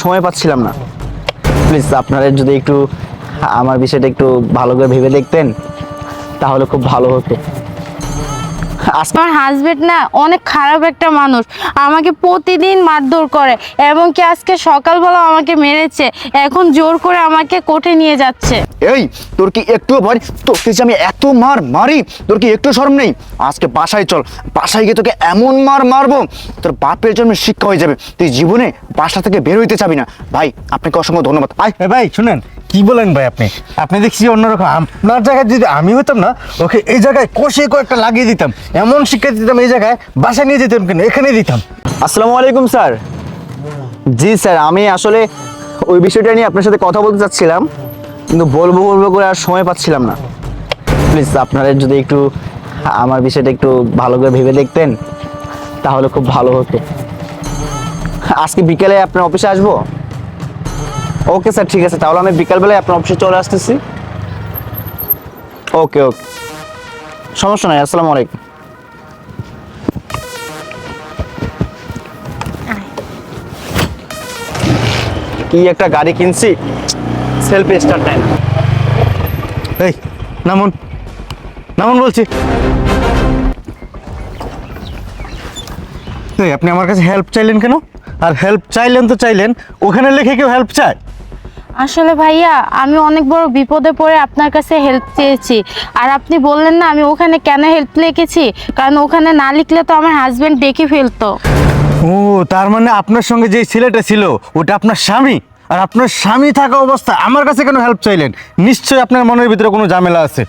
সময় পাচ্ছিলাম না। প্লিজ আপনারা যদি একটু আমার বিষয়টা একটু ভালো করে ভেবে দেখতেন, তাহলে খুব ভালো হতো। আমার হাজবেন্ড না অনেক খারাপ একটা মানুষ। আমাকে প্রতিদিন মারধর করে এবং কি আজকে সকালবেলা আমাকে মেরেছে। এখন জোর করে আমাকে কোর্টে নিয়ে যাচ্ছে। এই তোর কি একটু ভয়? তোকে যে আমি এত মার মারি তোর কি একটু শরম নেই? আজকে বাসায় চল বাসায় গিয়ে তোকে এমন মার মারবো তোর বাপের জন্য শিক্ষা হয়ে যাবে। তুই জীবনে বাসা থেকে বের হইতে চাবি না। ভাই আপনাকে অসংখ্য ধন্যবাদ। আয়। এ ভাই শুনেন কি বলেন ভাই আপনি? আপনি দেখছি অন্যরকম। আপনার জায়গায় যদি আমি হতাম না, ওকে এই জায়গায় কষে কয়েকটা লাগিয়ে দিতাম। এমন শিক্ষা দিতাম এই জায়গায় বাসা নিয়ে যেতাম কেন এখানে দিতাম। আসসালামু আলাইকুম, স্যার। জি, স্যার, আমি আসলে ওই বিষয়টা নিয়ে আপনার সাথে কথা বলতে চাচ্ছিলাম, কিন্তু বলব বলব করে আর সময় পাচ্ছিলাম না। প্লিজ, আপনারা যদি একটু আমার বিষয়টা একটু ভালো করে ভেবে দেখতেন, তাহলে খুব ভালো হতো। আজকে বিকেলে আপনার অফিসে আসব? ওকে স্যার ঠিক আছে। তাহলে আমি বিকালবেলায় আপনার অফিসে চলে আসতেছি। ওকে ওকে সমস্যা নাই, আসসালামু আলাইকুম। কি একটা গাড়ি কিনছি? সেলফ স্টার্ট না এই, নামুন। নামুন বলছি। আপনি আমার কাছে হেল্প চাইলেন কেন? আর হেল্প চাইলেন তো চাইলেন, ওখানে লিখে কেউ হেল্প চায়? আসলে ভাইয়া, আমি অনেক বড় বিপদে পড়ে আপনার কাছে হেল্প চেয়েছি। আর আপনি বললেন না, আমি ওখানে কেন হেল্প লিখেছি? কারণ ওখানে না লিখলে তো আমার হাজব্যান্ড দেখে ফেলতো। ও, তার মানে আপনার সঙ্গে যে ছেলেটা ছিল, ওটা আপনার স্বামী? আর আপনার স্বামী থাকা অবস্থা আমার কাছে কেন হেল্প চাইলেন? নিশ্চয়ই আপনার মনের ভিতরে কোনো ঝামেলা আছে।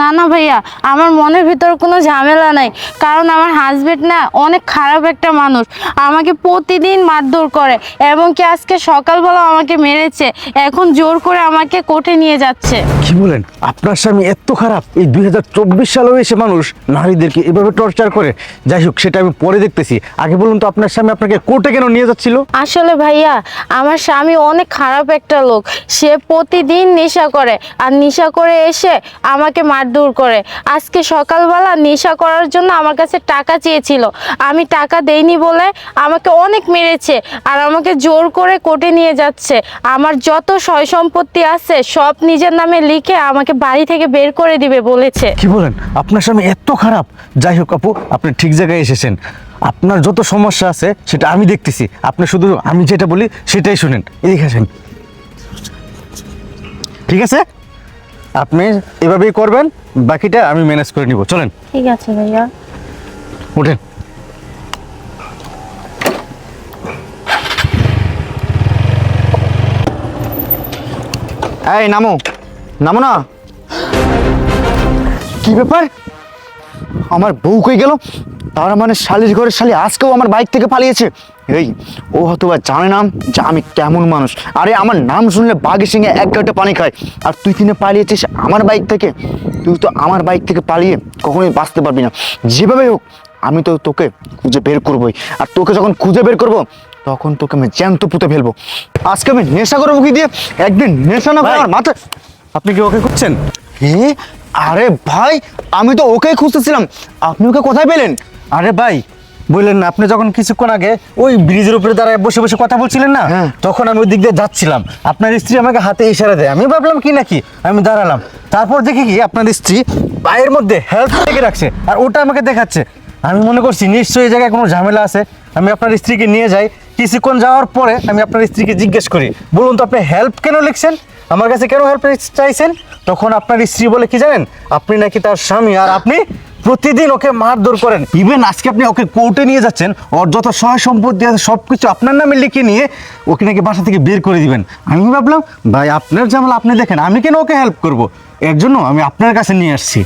না না ভাইয়া আমার মনের ভিতর কোনো ঝামেলা নাই। কারণ আমার হাজবেন্ড না অনেক খারাপ একটা মানুষ। আমাকে প্রতিদিন মারধর করে এবং কি আজকে সকালবেলা আমাকে মেরেছে। এখন জোর করে আমাকে কোর্টে নিয়ে যাচ্ছে। কি বলেন? আপনার স্বামী এত খারাপ। এই দুই হাজার চব্বিশ সালেও এসে মানুষ নারীদেরকে এভাবে টর্চার করে। যাই হোক সেটা আমি পরে দেখতেছি। আগে বলুন তো আপনার স্বামী আপনাকে কোর্টে কেন নিয়ে যাচ্ছিল? আসলে ভাইয়া আমার স্বামী অনেক খারাপ একটা লোক। সে প্রতিদিন নেশা করে। আর নেশা করে এসে আমাকে মারধর করে। আজকে সকালবেলা নেশা করার জন্য আমার কাছে টাকা চেয়েছিল। আমি টাকা দেইনি বলে আমাকে অনেক মেরেছে আর আমাকে জোর করে কোর্টে নিয়ে যাচ্ছে। আমার যত সয় সম্পত্তি আছে সব নিজের নামে লিখে আমাকে বাড়ি থেকে বের করে দিবে বলেছে। কি বলেন? আপনার স্বামী এত খারাপ। যাই হোক আপু, আপনি ঠিক জায়গায় এসেছেন। আপনার যত সমস্যা আছে সেটা আমি দেখতেছি। আপনি শুধু আমি যেটা বলি সেটাই শুনেন। এদিকে আসেন ঠিক আছে? আপনি এভাবেই করবেন বাকিটা আমি ম্যানেজ করে নিব। চলেন। ঠিক আছে ভাইয়া। ওঠেন এই নামো। নামো না। কি ব্যাপার? আমার বউ কই গেল? তার মানে শালির ঘরের শালি আজকেও আমার বাইক থেকে পালিয়েছে। এই ও হয়তো বা জানে না যে আমি কেমন মানুষ। আরে আমার নাম শুনলে বাঘে সঙ্গে এক গাঁটে পানি খায়। আর তুই কিনে পালিয়েছিস আমার বাইক থেকে? তুই তো আমার বাইক থেকে পালিয়ে কখনোই বাঁচতে পারবি না। যেভাবে হোক আমি তো তোকে খুঁজে বের করবোই। আর তোকে যখন খুঁজে বের করব তখন তোকে আমি জ্যান্ত পুঁতে ফেলব। আজকে আমি নেশা করব কি দিয়ে একদিন নেশা না ভাই। আমার মাথা আপনি কি ওকে খুঁজছেন? এ আরে ভাই আমি তো ওকেই খুঁজতেছিলাম। আপনি ওকে কোথায় পেলেন? আরে ভাই বললেন না আপনি যখন কিছুক্ষণ আগে ওই ব্রিজের উপরে দাঁড়ায় বসে বসে কথা বলছিলেন না হ্যাঁ। তখন আমি ওই দিক দিয়ে যাচ্ছিলাম। আপনার স্ত্রী আমাকে হাতে ইশারা দেয়। আমি ভাবলাম কি নাকি? আমি দাঁড়ালাম। তারপর দেখি কি আপনার স্ত্রী পায়ের মধ্যে হেল্প লেগে রাখছে আর ওটা আমাকে দেখাচ্ছে। আমি মনে করছি নিশ্চয়ই এই জায়গায় কোনো ঝামেলা আছে। আমি আপনার স্ত্রীকে নিয়ে যাই। কিছুক্ষণ যাওয়ার পরে আমি আপনার স্ত্রীকে জিজ্ঞেস করি বলুন তো আপনি হেল্প কেন লিখছেন? আমার কাছে কেন হেল্প চাইছেন? তখন আপনার স্ত্রী বলে কি জানেন? আপনি নাকি তার স্বামী আর আপনি প্রতিদিন ওকে মারধর করেন। ইভেন আজকে আপনি ওকে কোর্টে নিয়ে যাচ্ছেন, ওর যত সহায় সম্পত্তি আছে সব কিছু আপনার নামে লিখে নিয়ে ওকে নাকি বাসা থেকে বের করে দিবেন। আমি ভাবলাম, ভাই, আপনার জামাল আপনি দেখেন, আমি কেন ওকে হেল্প করব? এর জন্য আমি আপনার কাছে নিয়ে আসছি।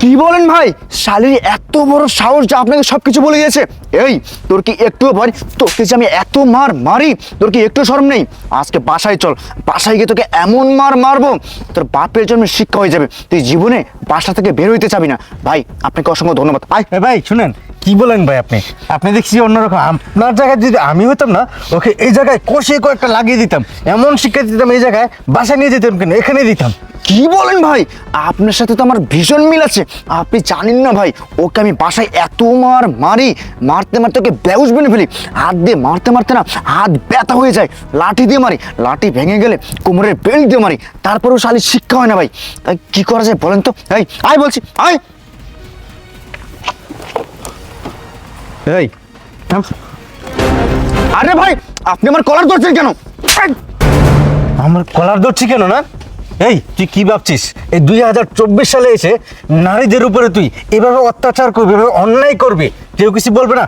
কি বলেন ভাই? শালির এত বড় সাহস যে আপনাকে সব কিছু বলে দিয়েছে এই তোর কি একটু ভয়? তোকে যে আমি এত মার মারি তোর কি একটু শরম নেই? আজকে বাসায় চল। বাসায় গিয়ে তোকে এমন মার মারবো তোর বাপের জন্য শিক্ষা হয়ে যাবে। তুই জীবনে বাসা থেকে বের হইতে চাবি না। ভাই আপনাকে অসংখ্য ধন্যবাদ। আয়। ভাই শুনেন কি বলেন ভাই আপনি? আপনি দেখছি অন্যরকম আপনার জায়গায় যদি আমি হতাম না ওকে এই জায়গায় কষে কয়েকটা লাগিয়ে দিতাম। এমন শিক্ষা দিতাম এই জায়গায় বাসা নিয়ে যেতাম কেন? এখানে দিতাম। কি বলেন ভাই? আপনার সাথে তো আমার ভীষণ মিল আছে। আপনি জানেন না ভাই, ওকে আমি বাসায় এত মার মারি, মারতে মারতে ওকে ব্যাউজ বেনে ফেলি। হাত দিয়ে মারতে মারতে না, হাত ব্যথা হয়ে যায়। লাঠি দিয়ে মারি, লাঠি ভেঙে গেলে কোমরের বেল্ট দিয়ে মারি। তারপরেও শালি শিক্ষা হয় না ভাই। তাই কী করা যায় বলেন তো? এই, আয় বলছি, আয়। এই। আরে ভাই, আপনি আমার কলার ধরছেন কেন? আমার কলার ধরছি কেন, না? এই তুই কি ভাবছিস? এই দুই হাজার চব্বিশ সালে এসে নারীদের উপরে তুই এভাবে অত্যাচার করবি এভাবে অন্যায় করবি কেউ কিছু বলবে না।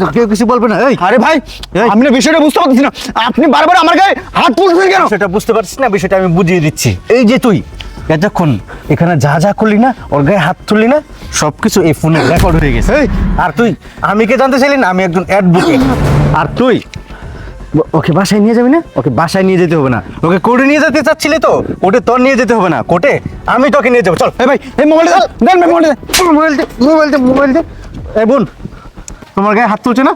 তো, কেউ কিছু বলবে না। এই আরে ভাই এই। আমি না বিষয়টা বুঝতে পারছি না। আপনি বারবার আমার গায়ে হাত তুলছেন কেন? সেটা বুঝতে পারছিস না বিষয়টা আমি বুঝিয়ে দিচ্ছি। এই যে তুই এতক্ষণ এখানে যা যা করলি না ওর গায়ে হাত তুললি না সব কিছু এই ফোনে রেকর্ড হয়ে গেছে। আর তুই আমি কে জানতে চাইলি না আমি একজন অ্যাডভোকেট আর তুই ওকে বাসায় নিয়ে যাবি না? ওকে বাসায় নিয়ে যেতে হবে না। ওকে কোর্টে নিয়ে যেতে চাচ্ছিলি তো? কোর্টে তোর নিয়ে যেতে হবে না। কোর্টে আমি তোকে নিয়ে যাব। চল এই ভাই এই মোবাইল দেন ভাই মোবাইলটা। মোবাইল দে মোবাইল দে মোবাইল দে। এই বোন তোমার গায়ে হাত তুলছে না?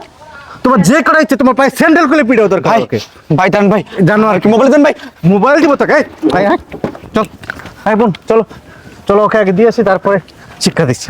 তোমার যে করা ইচ্ছে তোমার পায়ে স্যান্ডেল খুলে পিড়ে দরকার ভাই ওকে। ভাই দেন ভাই। জানো আর কি মোবাইল দেন ভাই। মোবাইল দিব তোকে ভাই হ্যাঁ? চল হ্যাঁ বোন চলো। চলো ওকে আগে দিয়ে আসি তারপরে শিক্ষা দিচ্ছি।